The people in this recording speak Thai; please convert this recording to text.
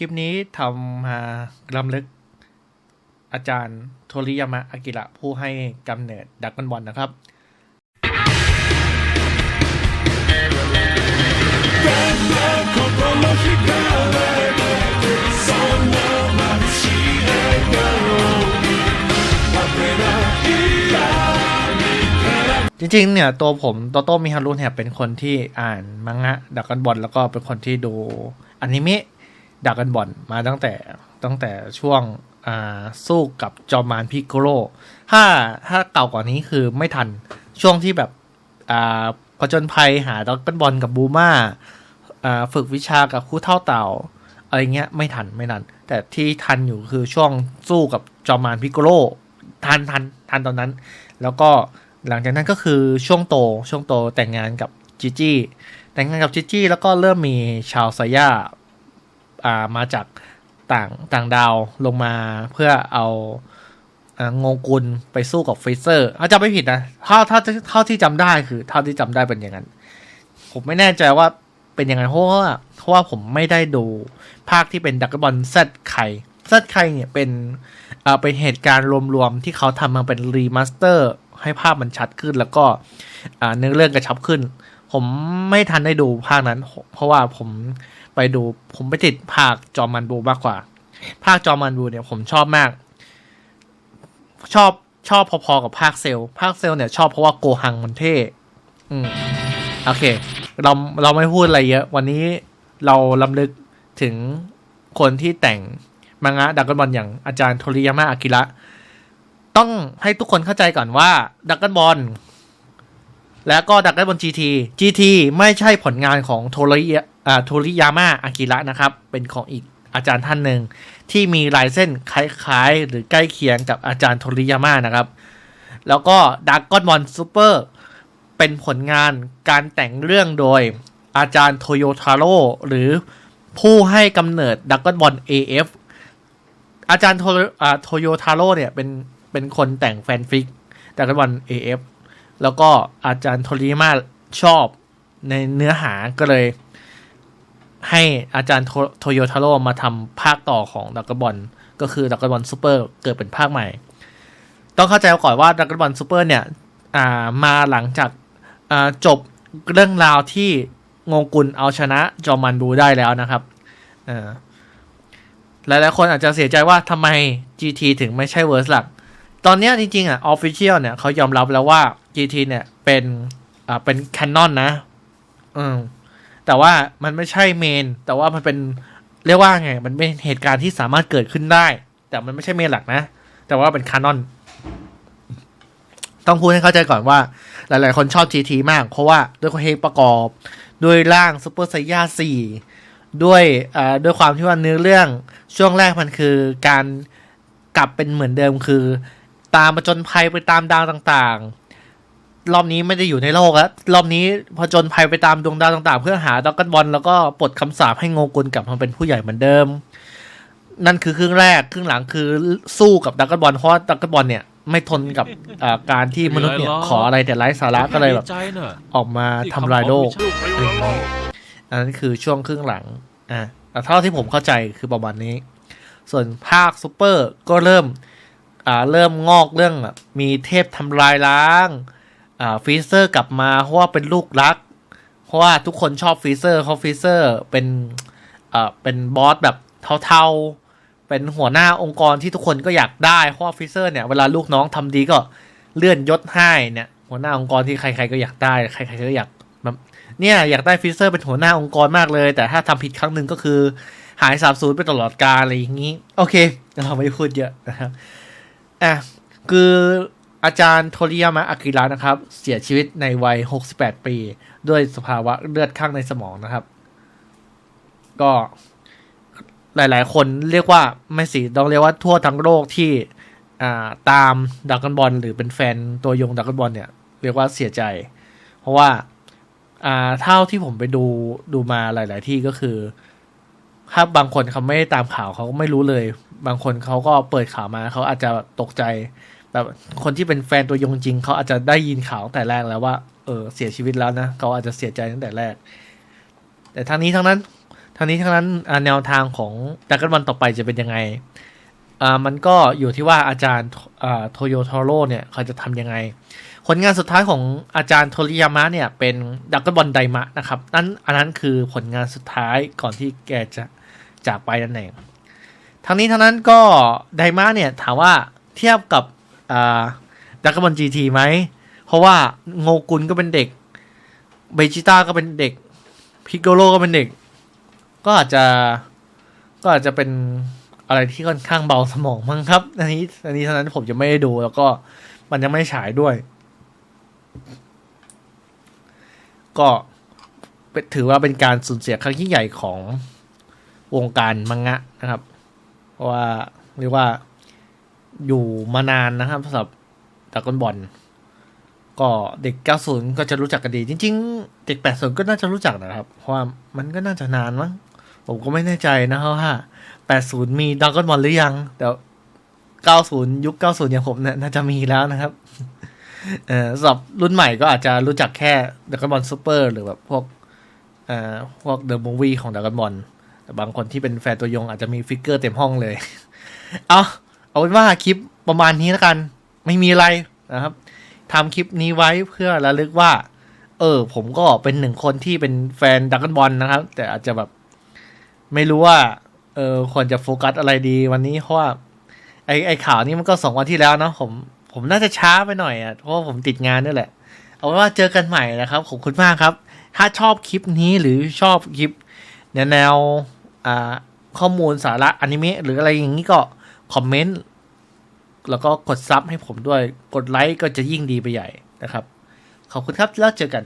ลิปนี้ทำมาลำลึกอาจารย์โทริยามะอากิระผู้ให้กำเนิดดักกันบอลนะครับจริงๆ เนี่ยตัวผมโตโต้มิฮารุเนี่ยเป็นคนที่อ่านมังงะดักกันบอลแล้วก็เป็นคนที่ดูอนิเมะ ดักกันบอลมาตั้งแต่ตั้งแต่ช่วงสู้กับจอมมานพิกโกโรถ้าถ้าเก่ากว่านี้คือไม่ทันช่วงที่แบบอ่าผจญภัยหาดักกันบอลกับบูมาอ่าฝึกวิชากับคู่เท่าเต่าอะไรเงี้ยไม่ทันไม่ทัน แต่ที่ทันอยู่คือช่วงสู้กับจอมมานพิกโกโรทันทันทันตอนนั้น แล้วก็หลังจากนั้นก็คือช่วงโตช่วงโตแต่งงานกับจิจี้แต่งงานกับจิจี้แล้วก็เริ่มมีชาวไซย่า มาจากต่างต่างดาวลงมาเพื่อเอาอางงกุลไปสู้กับฟรีเซอร์ถ้าจำไม่ผิดนะเท่าเท่าเท่าที่จำได้คือเท่าที่จำได้เป็นอย่างนั้น ผมไม่แน่ใจว่าเป็นยังไงเพราะว่าเพราะว่าผมไม่ได้ดูภาคที่เป็นดักบอลเซตไข่เซตไข่เนี่ยเป็นเอ่อเป็นเหตุการณ์รวมๆที่เขาทำมาเป็นรีมาสเตอร์ ให้ภาพมันชัดขึ้นแล้วก็อ่าเนื้อเรื่องกระชับขึ้น ผมไม่ทันได้ดูภาคนั้น เพราะว่าผม ไปดู ผมไปติดภาคจอมันบูมากกว่า ภาคจอมันบูเนี่ยผมชอบมาก ชอบชอบพอๆกับภาคเซลภาคเซลเนี่ยชอบเพราะว่าโกหังมันเท่อืมโอเค เราเราไม่พูดอะไรเยอะ วันนี้เราลำลึกถึงคนที่แต่งมังงะดักกันบอลอย่างอาจารย์โทริยามะอากิระ ต้องให้ทุกคนเข้าใจก่อนว่าดักกันบอลแล้วก็ดักกันบอล GT GT ไม่ใช่ผลงานของโทริยอ่าโทริยามะอากิระนะครับ เป็นของอีกอาจารย์ท่านหนึ่ง ที่มีลายเส้นคล้ายๆ หรือใกล้เคียงกับอาจารย์โทริยามะนะครับ แล้วก็ดักกันบอลซูเปอร์เป็นผลงานการแต่งเรื่องโดยอาจารย์โทโยทาโร่หรือผู้ให้กำเนิดดักกอนบอล AF อาจารย์โทอ่าโทโยทาโร่เนี่ยเป็นเป็นคนแต่งแฟนฟิกดักกอนบอล AF แล้วก็อาจารย์โทริมาชอบในเนื้อหาก็เลย ให้อาจารย์โทโยทาโร่มาทำภาคต่อของดักกบอลก็คือดักกบอลซูเปอร์เกิดเป็นภาคใหม่ ต้องเข้าใจก่อนว่าดักกบอลซูเปอร์เนี่ยามาหลังจากาจบเรื่องราวที่งงกุลเอาชนะจอมันบูได้แล้วนะครับหลายๆคนอาจจะเสียใจว่าทำไม GT ถึงไม่ใช่เวอร์สหลัก ตอนนี้จริงๆอะ Official เนี่ยเขายอมรับแล้วว่า GT เนี่ยเป็นอ่าเป็นแคนนอนนะ อืม แต่ว่ามันไม่ใช่เมน แต่ว่ามันเป็นเรียกว่าไง มันเป็นเหตุการณ์ที่สามารถเกิดขึ้นได้ แต่มันไม่ใช่เมนหลักนะ แต่ว่าเป็นคานอน ต้องพูดให้เข้าใจก่อนว่า หลาย ๆ คนชอบ GT มาก เพราะว่าด้วยความเพลงประกอบ ด้วยร่างซูเปอร์ไซย่า4ด้วยด้วยความที่ว่าเนื้อเรื่องช่วงแรกมันคือการกลับเป็นเหมือนเดิมคือ ตามประจนภัยไปตามดาวต่างๆ รอบนี้ไม่ได้อยู่ในโลกแล้ว รอบนี้ผจญภัยไปตามดวงดาวต่างๆ เพื่อหาด็อกกันบอลแล้วก็ปลดคำสาปให้โงกุลกลับมาเป็นผู้ใหญ่เหมือนเดิม นั่นคือครึ่งแรกครึ่งหลังคือสู้กับดักกันบอลเพราะดักกันบอลเนี่ยไม่ทนกับอ่าการที่มนุษย์เนี่ยขออะไรแต่ไร้สาระก็เลยแบบใจเนอะออกมาทำลายโลก อันนั้นคือช่วงครึ่งหลังอะแต่เท่าที่ผมเข้าใจคือประมาณนี้ ส่วนภาคซูเปอร์ก็เริ่มอ่าเริ่มงอกเรื่องแบบมีเทพทำลายล้าง อ่าฟีเซอร์กลับมาเพราะว่าเป็นลูกรัก เพราะว่าทุกคนชอบฟีเซอร์เขาฟีเซอร์เป็นอ่าเป็นบอสแบบเทาๆ เป็นหัวหน้าองค์กรที่ทุกคนก็อยากได้เพราะว่าฟีเซอร์เนี่ยเวลาลูกน้องทำดีก็เลื่อนยศให้เนี่ย หัวหน้าองค์กรที่ใครๆก็อยากได้ใครๆก็อยากแบบเนี่ยอยากได้ฟีเซอร์เป็นหัวหน้าองค์กรมากเลย แต่ถ้าทำผิดครั้งหนึ่งก็คือ หายสาบสูญไปตลอดกาลอะไรอย่างนี้ โอเค เราไม่พูดเยอะนะครับอะคือ อาจารย์โทริยามะอากิระนะครับ เสียชีวิตในวัย 68 ปี ด้วยสภาวะเลือดข้างในสมองนะครับ ก็หลาย ๆ คนเรียกว่าไม่สิต้องเรียกว่าทั่วทั้งโลกที่ตามดักกันบอลหรือเป็นแฟนตัวยงดักกันบอลเนี่ย เรียกว่าเสียใจ เพราะว่าเท่าที่ผมไปดูดูมาหลาย ๆ ที่ก็คือถ้าบางคนเขาไม่ได้ตามข่าวเขาก็ไม่รู้เลย บางคนเขาก็เปิดข่าวมาเขาอาจจะตกใจ แบบคนที่เป็นแฟนตัวยงจริงเขาอาจจะได้ยินข่าวตั้งแต่แรกแล้วว่า เออเสียชีวิตแล้วนะเขาอาจจะเสียใจตั้งแต่แรก แต่ทั้งนี้ทั้งนั้นทั้งนี้ทั้งนั้นแนวทางของดักกันบอลต่อไปจะเป็นยังไงอ่ามันก็อยู่ที่ว่าอาจารย์อ่าโทโยทโร่เนี่ยเขาจะทำยังไง ผลงานสุดท้ายของอาจารย์โทริยามะเนี่ยเป็นดักกันบอลไดมะนะครับนั่นอันนั้นคือผลงานสุดท้ายก่อนที่แกจะจากไปนั่นเองทั้งนี้ทั้งนั้นก็ไดมะเนี่ยถามว่าเทียบกับ ดักกบอลจีทีไหม เพราะว่าโงกุลก็เป็นเด็ก เบจิต้าก็เป็นเด็ก พิกโกโลก็เป็นเด็ก ก็อาจจะก็อาจจะเป็นอะไรที่ค่อนข้างเบาสมองมั้งครับ อันนี้ อันนี้เท่านั้นผมจะไม่ได้ดู แล้วก็มันยังไม่ฉายด้วย ก็ถือว่าเป็นการสูญเสียครั้งยิ่งใหญ่ของวงการมังงะนะครับ เพราะว่าเรียกว่า อยู่มานานนะครับสำหรับดากอนบอลก็เด็ก 90 ก็จะรู้จักกันดี จริง ๆ เด็ก 80 ก็น่าจะรู้จักนะครับ เพราะว่ามันก็น่าจะนานมั้งผมก็ไม่แน่ใจนะครับว่า 80 มีดากอนบอลหรือยัง แต่ 90 ยุค 90 อย่างผมเนี่ยน่าจะมีแล้วนะครับเออสำหรับรุ่นใหม่ก็อาจจะรู้จักแค่ดากอนบอลซูเปอร์หรือแบบพวกเอ่อพวกเดอะมูวี่ของดากอนบอลแต่บางคนที่เป็นแฟนตัวยงอาจจะมีฟิกเกอร์เต็มห้องเลย เอา เอาเป็นว่าคลิปประมาณนี้แล้วกัน ไม่มีอะไรนะครับทำคลิปนี้ไว้เพื่อระลึกว่า เออ ผมก็เป็นหนึ่งคนที่เป็นแฟนดักกันบอลนะครับ แต่อาจจะแบบ ไม่รู้ว่า เออควรจะโฟกัสอะไรดีวันนี้เพราะว่าไอไอข่าวนี้มันก็สองวันที่แล้วเนาะผมผมน่าจะช้าไปหน่อยอะเพราะว่าผมติดงานนี่แหละ เอาเป็นว่าเจอกันใหม่นะครับขอบคุณมากครับ ถ้าชอบคลิปนี้หรือชอบคลิปแนวแนวอ่าข้อมูลสาระอนิเมะหรืออะไรอย่างนี้ก็ คอมเมนต์แล้วก็กดซับให้ผมด้วย กดไลค์ก็จะยิ่งดีไปใหญ่นะครับ ขอบคุณครับแล้วเจอกัน